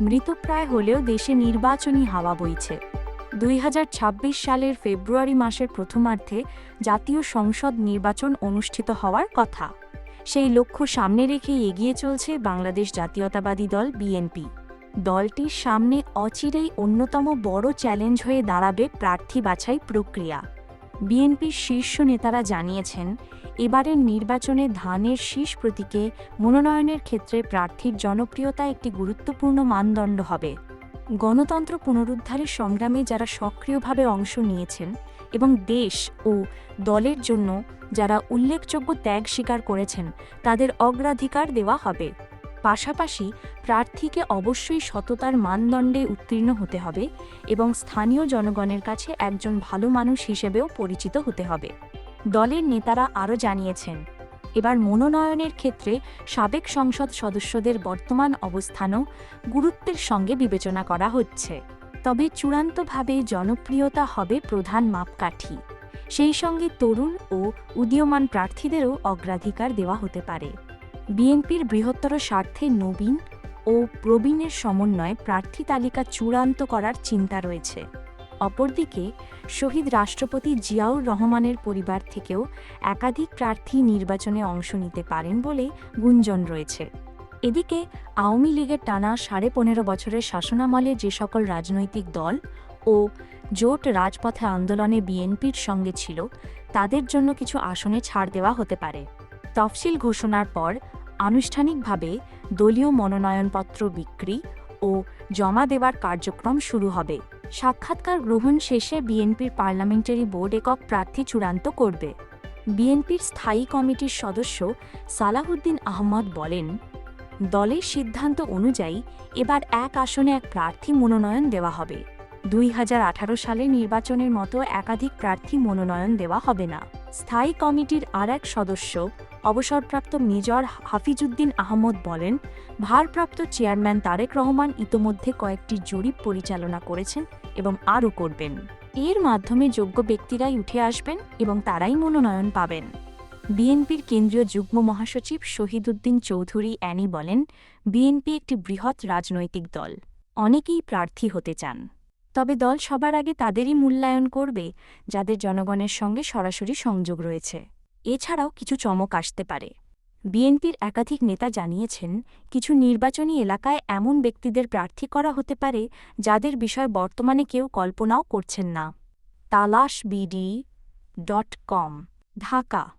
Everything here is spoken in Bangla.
মৃতপ্রায় হলেও দেশে নির্বাচনী হাওয়া বইছে। দুই হাজার ছাব্বিশ সালের ফেব্রুয়ারি মাসের প্রথমার্ধে জাতীয় সংসদ নির্বাচন অনুষ্ঠিত হওয়ার কথা। সেই লক্ষ্য সামনে রেখে এগিয়ে চলছে বাংলাদেশ জাতীয়তাবাদী দল বিএনপি। দলটির সামনে অচিরেই অন্যতম বড় চ্যালেঞ্জ হয়ে দাঁড়াবে প্রার্থী বাছাই প্রক্রিয়া। বিএনপির শীর্ষ নেতারা জানিয়েছেন, এবারের নির্বাচনে ধানের শীষ প্রতীকে মনোনয়নের ক্ষেত্রে প্রার্থীর জনপ্রিয়তা একটি গুরুত্বপূর্ণ মানদণ্ড হবে। গণতন্ত্র পুনরুদ্ধারের সংগ্রামে যারা সক্রিয়ভাবে অংশ নিয়েছেন এবং দেশ ও দলের জন্য যারা উল্লেখযোগ্য ত্যাগ স্বীকার করেছেন, তাদের অগ্রাধিকার দেওয়া হবে। পাশাপাশি প্রার্থীকে অবশ্যই সততার মানদণ্ডে উত্তীর্ণ হতে হবে এবং স্থানীয় জনগণের কাছে একজন ভালো মানুষ হিসেবেও পরিচিত হতে হবে। দলের নেতারা আরও জানিয়েছেন, এবার মনোনয়নের ক্ষেত্রে সাবেক সংসদ সদস্যদের বর্তমান অবস্থানও গুরুত্বের সঙ্গে বিবেচনা করা হচ্ছে। তবে চূড়ান্তভাবে জনপ্রিয়তা হবে প্রধান মাপকাঠি। সেই সঙ্গে তরুণ ও উদীয়মান প্রার্থীদেরও অগ্রাধিকার দেওয়া হতে পারে। বিএনপির বৃহত্তর স্বার্থে নবীন ও প্রবীণের সমন্বয়ে প্রার্থী তালিকা চূড়ান্ত করার চিন্তা রয়েছে। অপরদিকে, শহীদ রাষ্ট্রপতি জিয়াউর রহমানের পরিবার থেকেও একাধিক প্রার্থী নির্বাচনে অংশ নিতে পারেন বলে গুঞ্জন রয়েছে। এদিকে, আওয়ামী লীগের টানা সাড়ে পনেরো বছরের শাসনামলে যে সকল রাজনৈতিক দল ও জোট রাজপথে আন্দোলনে বিএনপির সঙ্গে ছিল, তাদের জন্য কিছু আসনে ছাড় দেওয়া হতে পারে। তফসিল ঘোষণার পর আনুষ্ঠানিকভাবে দলীয় মনোনয়নপত্র বিক্রি ও জমা দেওয়ার কার্যক্রম শুরু হবে। সাক্ষাৎকার গ্রহণ শেষে বিএনপির পার্লামেন্টারি বোর্ড একক প্রার্থী চূড়ান্ত করবে। বিএনপির স্থায়ী কমিটির সদস্য সালাহুদ্দিন আহমদ বলেন, দলের সিদ্ধান্ত অনুযায়ী এবার এক আসনে এক প্রার্থী মনোনয়ন দেওয়া হবে। দুই হাজার আঠারো সালে নির্বাচনের মতো একাধিক প্রার্থী মনোনয়ন দেওয়া হবে না। স্থায়ী কমিটির আর এক সদস্য, অবসরপ্রাপ্ত মেজর হাফিজুদ্দিন আহমদ বলেন, ভারপ্রাপ্ত চেয়ারম্যান তারেক রহমান ইতোমধ্যে কয়েকটি জরিপ পরিচালনা করেছেন এবং আরও করবেন। এর মাধ্যমে যোগ্য ব্যক্তিরাই উঠে আসবেন এবং তারাই মনোনয়ন পাবেন। বিএনপির কেন্দ্রীয় যুগ্ম মহাসচিব শহীদুদ্দিন চৌধুরী অ্যানি বলেন, বিএনপি একটি বৃহৎ রাজনৈতিক দল। অনেকেই প্রার্থী হতে চান। তবে দল সবার আগে তাদেরই মূল্যায়ন করবে, যাদের জনগণের সঙ্গে সরাসরি সংযোগ রয়েছে। এছাড়াও কিছু চমক আসতে পারে। বিএনপির একাধিক নেতা জানিয়েছেন, কিছু নির্বাচনী এলাকায় এমন ব্যক্তিদের প্রার্থী করা হতে পারে, যাদের বিষয় বর্তমানে কেউ কল্পনাও করছেন না। তালাশ বিডি ডট কম, ঢাকা।